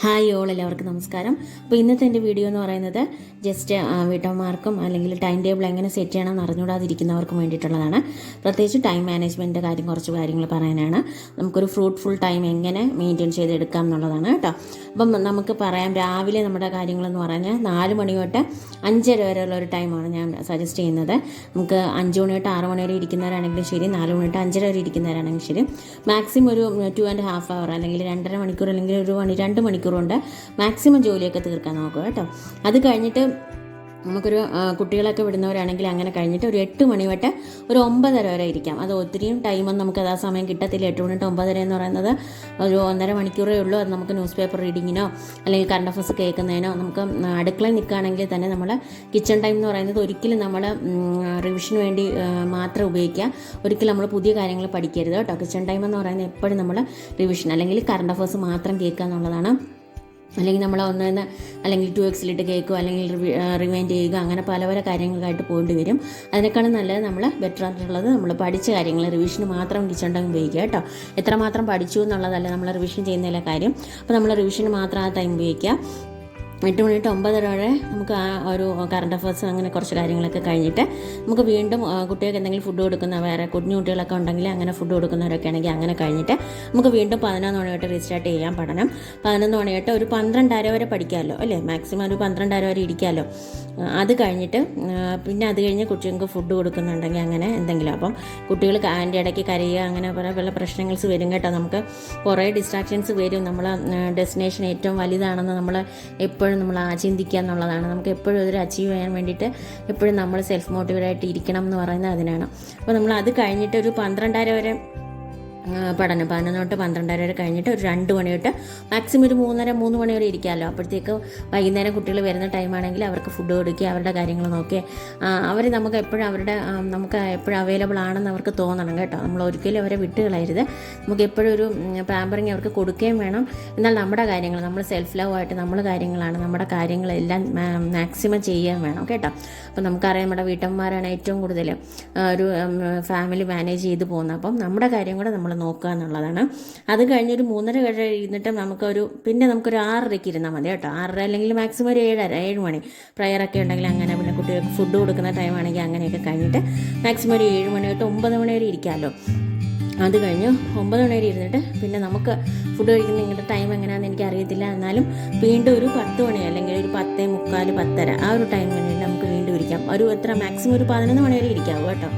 Hi all എല്ലാവർക്കും നമസ്കാരം. അപ്പോൾ ഇന്നത്തെ എന്റെ വീഡിയോ എന്ന് പറയുന്നത് ജസ്റ്റ് വീട്ടമ്മമാർക്കും അല്ലെങ്കിൽ ടൈം ടേബിൾ എങ്ങനെ സെറ്റ് ചെയ്യണം എന്ന് അറിഞ്ഞുകൂടാതിരിക്കുന്നവർക്കും വേണ്ടിയിട്ടുള്ളതാണ്. പ്രത്യേകിച്ച് ടൈം മാനേജ്മെന്റിന്റെ കാര്യം കുറച്ച് കാര്യങ്ങൾ പറയാനാണ്. നമുക്കൊരു ഫ്രൂട്ട്ഫുൾ ടൈം എങ്ങനെ മെയിന്റെയിൻ ചെയ്തെടുക്കാം എന്നുള്ളതാണ് കേട്ടോ. അപ്പം നമുക്ക് പറയാം രാവിലെ നമ്മുടെ കാര്യങ്ങളെന്ന് പറഞ്ഞാൽ നാല് മണി തൊട്ട് അഞ്ചര വരെയുള്ള ഒരു ടൈമാണ് ഞാൻ സജസ്റ്റ് ചെയ്യുന്നത്. നമുക്ക് അഞ്ച് മണി തൊട്ട് ആറ് മണി വരെ ഇരിക്കുന്നവരാണെങ്കിലും ശരി നാല് മണി തൊട്ട് അഞ്ചര വരെ ഇരിക്കുന്നവരാണെങ്കിലും ശരി. മാക്സിമം ഒരു ടു ആൻഡ് ഹാഫ് അവർ അല്ലെങ്കിൽ രണ്ടര മണിക്കൂർ അല്ലെങ്കിൽ ഒരു മണി രണ്ട് മണിക്കൂർ കൊണ്ട് മാക്സിമം ജോലിയൊക്കെ തീർക്കാൻ നോക്കുക കേട്ടോ. അത് കഴിഞ്ഞിട്ട് നമുക്കൊരു കുട്ടികളൊക്കെ വിടുന്നവരാണെങ്കിൽ അങ്ങനെ കഴിഞ്ഞിട്ട് ഒരു എട്ട് മണി തൊട്ട് ഒരു ഒമ്പതര വരെ ഇരിക്കാം. അത് ഒത്തിരിയും ടൈമൊന്നും നമുക്ക് ആ സമയം കിട്ടത്തില്ല. എട്ട് മണി തൊട്ട് ഒമ്പതര എന്ന് പറയുന്നത് ഒരു ഒന്നര മണിക്കൂറേ ഉള്ളൂ. അത് നമുക്ക് ന്യൂസ് പേപ്പർ റീഡിങ്ങിനോ അല്ലെങ്കിൽ കറണ്ട് അഫേഴ്സ് കേൾക്കുന്നതിനോ നമുക്ക് അടുക്കള നിൽക്കുകയാണെങ്കിൽ തന്നെ നമ്മൾ കിച്ചൺ ടൈം എന്ന് പറയുന്നത് ഒരിക്കലും നമ്മൾ റിവിഷന് വേണ്ടി മാത്രം ഉപയോഗിക്കുക. ഒരിക്കലും നമ്മൾ പുതിയ കാര്യങ്ങൾ പഠിക്കരുത് കേട്ടോ. കിച്ചൺ ടൈം എന്ന് പറയുന്നത് എപ്പോഴും നമ്മൾ റിവിഷൻ അല്ലെങ്കിൽ കറണ്ട് അഫേഴ്സ് മാത്രം കേൾക്കുക എന്നുള്ളതാണ്. അല്ലെങ്കിൽ നമ്മൾ ഒന്നിന്ന് അല്ലെങ്കിൽ ടു എക്സിലിട്ട് കേൾക്കുക അല്ലെങ്കിൽ റിവൈൻഡ് ചെയ്യുക അങ്ങനെ പല പല കാര്യങ്ങൾക്കായിട്ട് പോകേണ്ടി വരും. അതിനേക്കാളും നല്ലത് നമ്മൾ ബെറ്റർ ആയിട്ടുള്ളത് നമ്മൾ പഠിച്ച കാര്യങ്ങൾ റിവിഷന് മാത്രം ടീച്ചറുണ്ടെങ്കിൽ ഉപയോഗിക്കുക കേട്ടോ. എത്രമാത്രം പഠിച്ചു എന്നുള്ളതല്ല നമ്മൾ റിവിഷൻ ചെയ്യുന്നതിലെ കാര്യം. അപ്പോൾ നമ്മൾ റിവിഷന് മാത്രം ആ ടൈം ഉപയോഗിക്കുക. എട്ട് മണി തൊട്ട് ഒമ്പതര വരെ നമുക്ക് ആ ഒരു കറണ്ട് അഫേഴ്സ് അങ്ങനെ കുറച്ച് കാര്യങ്ങളൊക്കെ കഴിഞ്ഞിട്ട് നമുക്ക് വീണ്ടും കുട്ടികൾക്ക് എന്തെങ്കിലും ഫുഡ് കൊടുക്കുന്ന വേറെ കുഞ്ഞു കുട്ടികളൊക്കെ ഉണ്ടെങ്കിൽ അങ്ങനെ ഫുഡ് കൊടുക്കുന്നവരൊക്കെ ആണെങ്കിൽ അങ്ങനെ കഴിഞ്ഞിട്ട് നമുക്ക് വീണ്ടും പതിനൊന്ന് മണി തൊട്ട് റീസ്റ്റാർട്ട് ചെയ്യാൻ പഠനം. പതിനൊന്ന് മണി തൊട്ട് ഒരു പന്ത്രണ്ടര വരെ പഠിക്കാമല്ലോ അല്ലേ? മാക്സിമം ഒരു പന്ത്രണ്ടര വരെ ഇരിക്കാമല്ലോ. അത് കഴിഞ്ഞിട്ട് പിന്നെ അത് കഴിഞ്ഞ് കുട്ടികൾക്ക് ഫുഡ് കൊടുക്കുന്നുണ്ടെങ്കിൽ അങ്ങനെ എന്തെങ്കിലും. അപ്പം കുട്ടികൾ അതിന്റെ ഇടയ്ക്ക് കരയുക അങ്ങനെ പല പല പ്രശ്നങ്ങൾസ് വരും കേട്ടോ നമുക്ക്. കുറേ ഡിസ്ട്രാക്ഷൻസ് വരും. നമ്മൾ ഡെസ്റ്റിനേഷൻ ഏറ്റവും വലുതാണെന്ന് നമ്മൾ എപ്പോഴും നമ്മൾ ആചിന്തിക്കുക എന്നുള്ളതാണ്. നമുക്ക് എപ്പോഴും ഒരു അച്ചീവ് ചെയ്യാൻ വേണ്ടിയിട്ട് എപ്പോഴും നമ്മൾ സെൽഫ് മോട്ടിവേറ്റ് ആയിട്ട് ഇരിക്കണം എന്ന് പറയുന്നത് അതിനാണ്. അപ്പോൾ നമ്മൾ അത് കഴിഞ്ഞിട്ട് ഒരു പന്ത്രണ്ടര വരെ പഠനം. പതിനൊന്ന് തൊട്ട് പന്ത്രണ്ടര വരെ കഴിഞ്ഞിട്ട് ഒരു രണ്ട് മണി തൊട്ട് മാക്സിമം ഒരു മൂന്നര മൂന്ന് മണി വരെ ഇരിക്കാമല്ലോ. അപ്പോഴത്തേക്ക് വൈകുന്നേരം കുട്ടികൾ വരുന്ന ടൈമാണെങ്കിൽ അവർക്ക് ഫുഡ് കൊടുക്കുക അവരുടെ കാര്യങ്ങൾ നോക്കി അവർ നമുക്ക് എപ്പോഴും അവരുടെ നമുക്ക് എപ്പോഴും അവൈലബിൾ ആണെന്ന് അവർക്ക് തോന്നണം കേട്ടോ. നമ്മൾ ഒരിക്കലും അവരെ വിട്ടുകളയരുത് നമുക്ക് എപ്പോഴും ഒരു പാമ്പറിങ് അവർക്ക് കൊടുക്കുകയും വേണം. എന്നാൽ നമ്മുടെ കാര്യങ്ങൾ നമ്മൾ സെൽഫ് ലവ് ആയിട്ട് നമ്മൾ കാര്യങ്ങളാണ്. നമ്മുടെ കാര്യങ്ങളെല്ലാം മാക്സിമം ചെയ്യാൻ വേണം കേട്ടോ. അപ്പോൾ നമുക്കറിയാം നമ്മുടെ വീട്ടമ്മമാരാണ് ഏറ്റവും കൂടുതൽ ഒരു ഫാമിലി മാനേജ് ചെയ്ത് പോകുന്നത്. അപ്പം നമ്മുടെ കാര്യം കൂടെ നമ്മൾ നോക്കുക എന്നുള്ളതാണ്. അത് കഴിഞ്ഞൊരു മൂന്നര വരെ ഇരുന്നിട്ട് നമുക്കൊരു പിന്നെ നമുക്കൊരു ആറരയ്ക്ക് ഇരുന്നാൽ മതി കേട്ടോ. ആറര അല്ലെങ്കിൽ മാക്സിമം ഒരു ഏഴര ഏഴ് മണി. പ്രയറൊക്കെ ഉണ്ടെങ്കിൽ അങ്ങനെ പിന്നെ കുട്ടികൾക്ക് ഫുഡ് കൊടുക്കുന്ന ടൈമാണെങ്കിൽ അങ്ങനെയൊക്കെ കഴിഞ്ഞിട്ട് മാക്സിമം ഒരു ഏഴ് മണി തൊട്ട് ഒമ്പത് മണി വരെ ഇരിക്കാമല്ലോ. അത് കഴിഞ്ഞ് ഒമ്പത് മണി വരെ ഇരുന്നിട്ട് പിന്നെ നമുക്ക് ഫുഡ് കഴിക്കുന്ന നിങ്ങളുടെ ടൈം എങ്ങനെയാണെന്ന് എനിക്ക് അറിയത്തില്ല. എന്നാലും വീണ്ടും ഒരു പത്ത് മണി അല്ലെങ്കിൽ ഒരു പത്തേ മുക്കാൽ പത്തര ആ ഒരു ടൈം കഴിഞ്ഞിട്ട് നമുക്ക് വീണ്ടും ഇരിക്കാം. ഒരു എത്ര മാക്സിമം ഒരു പതിനൊന്ന് മണി വരെ ഇരിക്കാവും കേട്ടോ.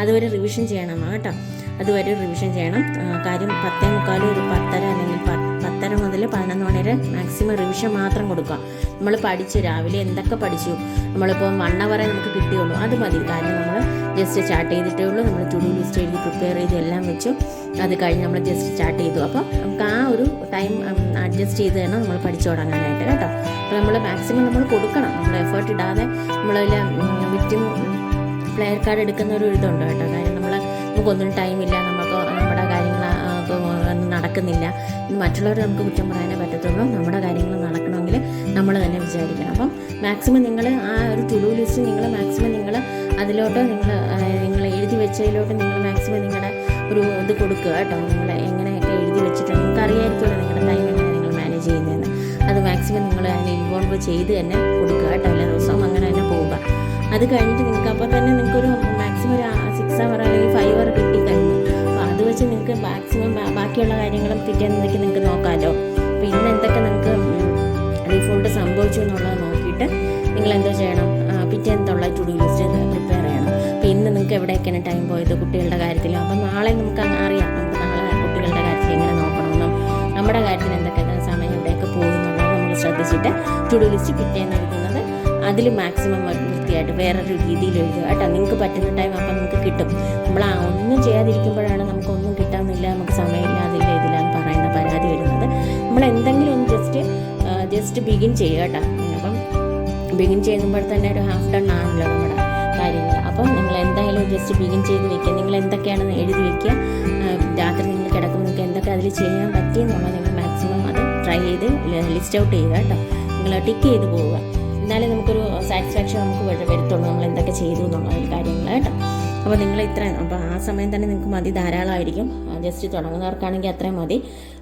അതുവരെ റിവിഷൻ ചെയ്യണം കേട്ടോ. അതുവരെ റിവിഷൻ ചെയ്യണം. കാര്യം പത്തേ മുക്കാൽ ഒരു പത്തര അല്ലെങ്കിൽ പത്തര മുതൽ പതിനൊന്ന് മണി വരെ മാക്സിമം റിവിഷൻ മാത്രം കൊടുക്കുക. നമ്മൾ പഠിച്ചു രാവിലെ എന്തൊക്കെ പഠിച്ചു നമ്മളിപ്പോൾ വൺ അവറേ നമുക്ക് കിട്ടിയുള്ളൂ. അത് മതി. കാര്യം നമ്മൾ ജസ്റ്റ് സ്റ്റാർട്ട് ചെയ്തിട്ടേ ഉള്ളൂ. നമ്മൾ ടു ഡു ലിസ്റ്റ് എഴുതി പ്രിപ്പയർ ചെയ്ത് എല്ലാം വെച്ചു. അത് കഴിഞ്ഞ് നമ്മൾ ജസ്റ്റ് സ്റ്റാർട്ട് ചെയ്തു. അപ്പോൾ നമുക്ക് ആ ഒരു ടൈം അഡ്ജസ്റ്റ് ചെയ്ത് തന്നെ നമ്മൾ പഠിച്ചു തുടങ്ങാനായിട്ട് കേട്ടോ. അപ്പോൾ നമ്മൾ മാക്സിമം നമ്മൾ കൊടുക്കണം. നമ്മൾ എഫേർട്ട് ഇടാതെ നമ്മളതിൽ വിറ്റും പ്ലെയർ കാർഡ് എടുക്കുന്ന ഒരു ഇതുണ്ട് കേട്ടോ. നമുക്കൊന്നിനും ടൈമില്ല നമുക്ക് നമ്മുടെ കാര്യങ്ങൾ നടക്കുന്നില്ല. മറ്റുള്ളവരെ നമുക്ക് കുറ്റം പറയാനേ പറ്റത്തുള്ളൂ. നമ്മുടെ കാര്യങ്ങൾ നടക്കണമെങ്കിൽ നമ്മൾ തന്നെ വിചാരിക്കണം. അപ്പം മാക്സിമം നിങ്ങൾ ആ ഒരു ടു ലിസ്റ്റ് നിങ്ങൾ മാക്സിമം നിങ്ങൾ അതിലോട്ട് നിങ്ങൾ നിങ്ങൾ എഴുതി വെച്ചതിലോട്ട് നിങ്ങൾ മാക്സിമം നിങ്ങളുടെ ഒരു ഇത് കൊടുക്കുക കേട്ടോ. നിങ്ങൾ എങ്ങനെയൊക്കെ എഴുതി വെച്ചിട്ട് നിങ്ങൾക്ക് അറിയാമായിരിക്കുമല്ലോ നിങ്ങളുടെ ടൈം എങ്ങനെ നിങ്ങൾ മാനേജ് ചെയ്യുന്നതെന്ന്. അത് മാക്സിമം നിങ്ങൾ അതിനെ ഇൻവോൾവ് ചെയ്ത് തന്നെ കൊടുക്കുക കേട്ടോ. എല്ലാ ദിവസവും അങ്ങനെ തന്നെ പോവുക. അത് കഴിഞ്ഞിട്ട് നിങ്ങൾക്ക് അപ്പോൾ തന്നെ നിങ്ങൾക്കൊരു മാക്സിമം ഒരു സിക്സ് അവർ വെച്ച് നിങ്ങൾക്ക് മാക്സിമം ബാക്കിയുള്ള കാര്യങ്ങളും പിറ്റേന്നേക്ക് നിങ്ങൾക്ക് നോക്കാമല്ലോ അപ്പോൾ ഇന്ന് എന്തൊക്കെ നിങ്ങൾക്ക് റീഫണ്ട് സംഭവിച്ചു എന്നുള്ളത് നോക്കിയിട്ട് നിങ്ങൾ എന്തോ ചെയ്യണം പിറ്റേന്നുള്ള ടു ഡു ലിസ്റ്റ് പ്രിപ്പയർ ചെയ്യണം. അപ്പോൾ ഇന്ന് നിങ്ങൾക്ക് എവിടെയൊക്കെയാണ് ടൈം പോയത് കുട്ടികളുടെ കാര്യത്തിലും? അപ്പം നാളെ നമുക്ക് അറിയാം. നമുക്ക് നാളെ കുട്ടികളുടെ കാര്യത്തിൽ എങ്ങനെ നോക്കണമെന്നും നമ്മുടെ കാര്യത്തിൽ എന്തൊക്കെ സമയം എവിടെയൊക്കെ പോകുന്നുള്ളത് നമ്മൾ ശ്രദ്ധിച്ചിട്ട് ടു ഡു ലിസ്റ്റ് പിറ്റേന്ന് എഴുതുന്നത് അതിൽ മാക്സിമം വൃത്തിയായിട്ട് വേറൊരു രീതിയിൽ എഴുതുക കേട്ടോ. നിങ്ങൾക്ക് പറ്റുന്ന ടൈം അപ്പം നമുക്ക് കിട്ടും. നമ്മൾ ഒന്നും ചെയ്യാതിരിക്കുമ്പോഴാണ് ജസ്റ്റ് ബിഗിൻ ചെയ്യുക കേട്ടോ. അപ്പം ബിഗിൻ ചെയ്യുമ്പോൾ തന്നെ ഒരു ഹാഫ് ഡൺ ആണല്ലോ നമ്മുടെ കാര്യങ്ങൾ. അപ്പം നിങ്ങൾ എന്തായാലും ജസ്റ്റ് ബിഗിൻ ചെയ്ത് വെക്കുക. നിങ്ങൾ എന്തൊക്കെയാണെന്ന് എഴുതി വെക്കുക? രാത്രി നിങ്ങൾ കിടക്കുമ്പോൾ നിങ്ങൾക്ക് എന്തൊക്കെ അതിൽ ചെയ്യാൻ പറ്റിയെന്നുള്ളത് നിങ്ങൾ മാക്സിമം അത് ട്രൈ ചെയ്ത് ലിസ്റ്റ് ഔട്ട് ചെയ്യുക കേട്ടോ. നിങ്ങൾ ടിക്ക് ചെയ്ത് പോവുക. എന്നാലേ നമുക്കൊരു സാറ്റിസ്ഫാക്ഷൻ നമുക്ക് വര- വരത്തുള്ളൂ. നമ്മൾ എന്തൊക്കെ ചെയ്തു എന്നുള്ള കാര്യങ്ങൾ കേട്ടോ. അപ്പോൾ നിങ്ങൾ ഇത്രയും അപ്പോൾ ആ സമയം തന്നെ നിങ്ങൾക്ക് മതി ധാരാളമായിരിക്കും. ജസ്റ്റ് തുടങ്ങുന്നവർക്കാണെങ്കിൽ അത്രയും മതി.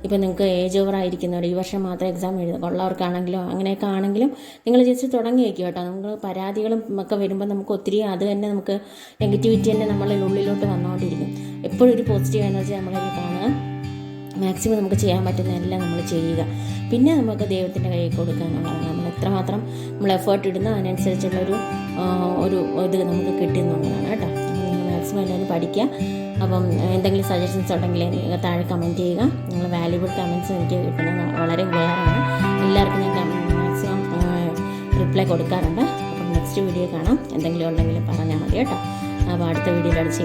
ഇപ്പോൾ നിങ്ങൾക്ക് ഏജ് ഓവർ ആയിരിക്കുന്നവർ ഈ വർഷം മാത്രം എക്സാം എഴുതുക ഉള്ളവർക്കാണെങ്കിലും അങ്ങനെയൊക്കെ ആണെങ്കിലും നിങ്ങൾ ജസ്റ്റ് തുടങ്ങി വയ്ക്കും കേട്ടോ. നിങ്ങൾ പരാതികളും ഒക്കെ വരുമ്പോൾ നമുക്ക് ഒത്തിരി അത് തന്നെ നമുക്ക് നെഗറ്റിവിറ്റി തന്നെ നമ്മളെ ഉള്ളിലോട്ട് വന്നുകൊണ്ടിരിക്കും. എപ്പോഴും ഒരു പോസിറ്റീവ് എനർജി നമ്മളതിൽ കാണുക. മാക്സിമം നമുക്ക് ചെയ്യാൻ പറ്റുന്ന എല്ലാം നമ്മൾ ചെയ്യുക. പിന്നെ നമുക്ക് ദൈവത്തിന്റെ കയ്യിൽ കൊടുക്കുക എന്നുള്ളതാണ്. നമ്മൾ എത്രമാത്രം നമ്മൾ എഫേർട്ട് ഇടുന്ന അതിനനുസരിച്ചുള്ളൊരു ഒരു ഇത് നമുക്ക് കിട്ടുന്നുള്ളതാണ് കേട്ടോ. മാക്സിമം എല്ലാവരും പഠിക്കുക അപ്പം എന്തെങ്കിലും സജഷൻസ് ഉണ്ടെങ്കിൽ താഴെ കമന്റ് ചെയ്യുക. നിങ്ങൾ വാല്യുബിൾ കമന്റ്സ് എനിക്ക് കിട്ടുന്നത് വളരെ ഉപകാരമാണ്. എല്ലാവർക്കും ഞാൻ മാക്സിമം റിപ്ലൈ കൊടുക്കാറുണ്ട്. അപ്പം നെക്സ്റ്റ് വീഡിയോ കാണാം. എന്തെങ്കിലും ഉണ്ടെങ്കിൽ പറഞ്ഞാൽ മതി കേട്ടോ. അപ്പോൾ അടുത്ത വീഡിയോയിലാണ് അടിച്ച്